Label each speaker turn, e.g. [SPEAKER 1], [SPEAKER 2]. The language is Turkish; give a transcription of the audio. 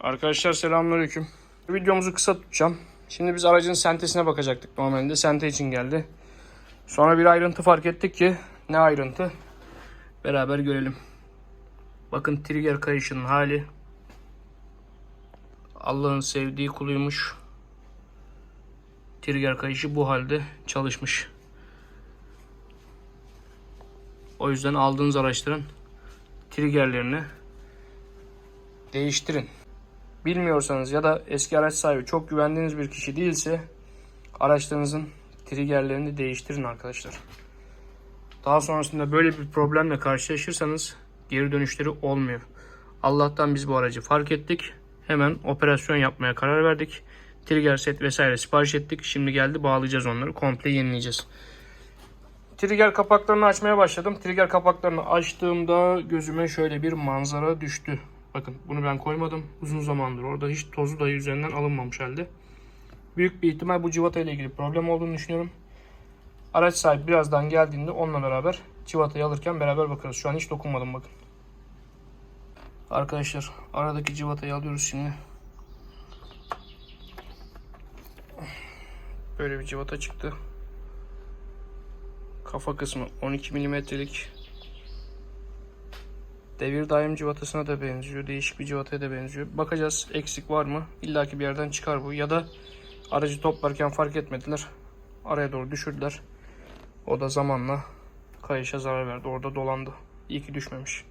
[SPEAKER 1] Arkadaşlar selamünaleyküm. Videomuzu kısa tutacağım. Şimdi biz aracın sentesine bakacaktık normalde. Sente için geldi. Sonra bir ayrıntı fark ettik ki ne ayrıntı? Beraber görelim. Bakın trigger kayışının hali. Allah'ın sevdiği kuluymuş. Trigger kayışı bu halde çalışmış. O yüzden aldığınız araçların triggerlerini değiştirin. Bilmiyorsanız ya da eski araç sahibi çok güvendiğiniz bir kişi değilse araçlarınızın triggerlerini değiştirin arkadaşlar. Daha sonrasında böyle bir problemle karşılaşırsanız geri dönüşleri olmuyor. Allah'tan biz bu aracı fark ettik. Hemen operasyon yapmaya karar verdik. Trigger set vesaire sipariş ettik. Şimdi geldi bağlayacağız onları. Komple yenileyeceğiz. Trigger kapaklarını açmaya başladım. Trigger kapaklarını açtığımda gözüme şöyle bir manzara düştü. Bakın bunu ben koymadım. Uzun zamandır orada hiç tozu dahi üzerinden alınmamış halde. Büyük bir ihtimal bu civata ile ilgili problem olduğunu düşünüyorum. Araç sahibi birazdan geldiğinde onunla beraber civatayı alırken beraber bakarız. Şu an hiç dokunmadım bakın. Arkadaşlar aradaki civatayı alıyoruz şimdi. Böyle bir civata çıktı. Kafa kısmı 12 milimetrelik. Devir daim civatasına da benziyor. Değişik bir civataya da benziyor. Bakacağız eksik var mı? İlla ki bir yerden çıkar bu. Ya da aracı toplarken fark etmediler. Araya doğru düşürdüler. O da zamanla kayışa zarar verdi. Orada dolandı. İyi ki düşmemiş.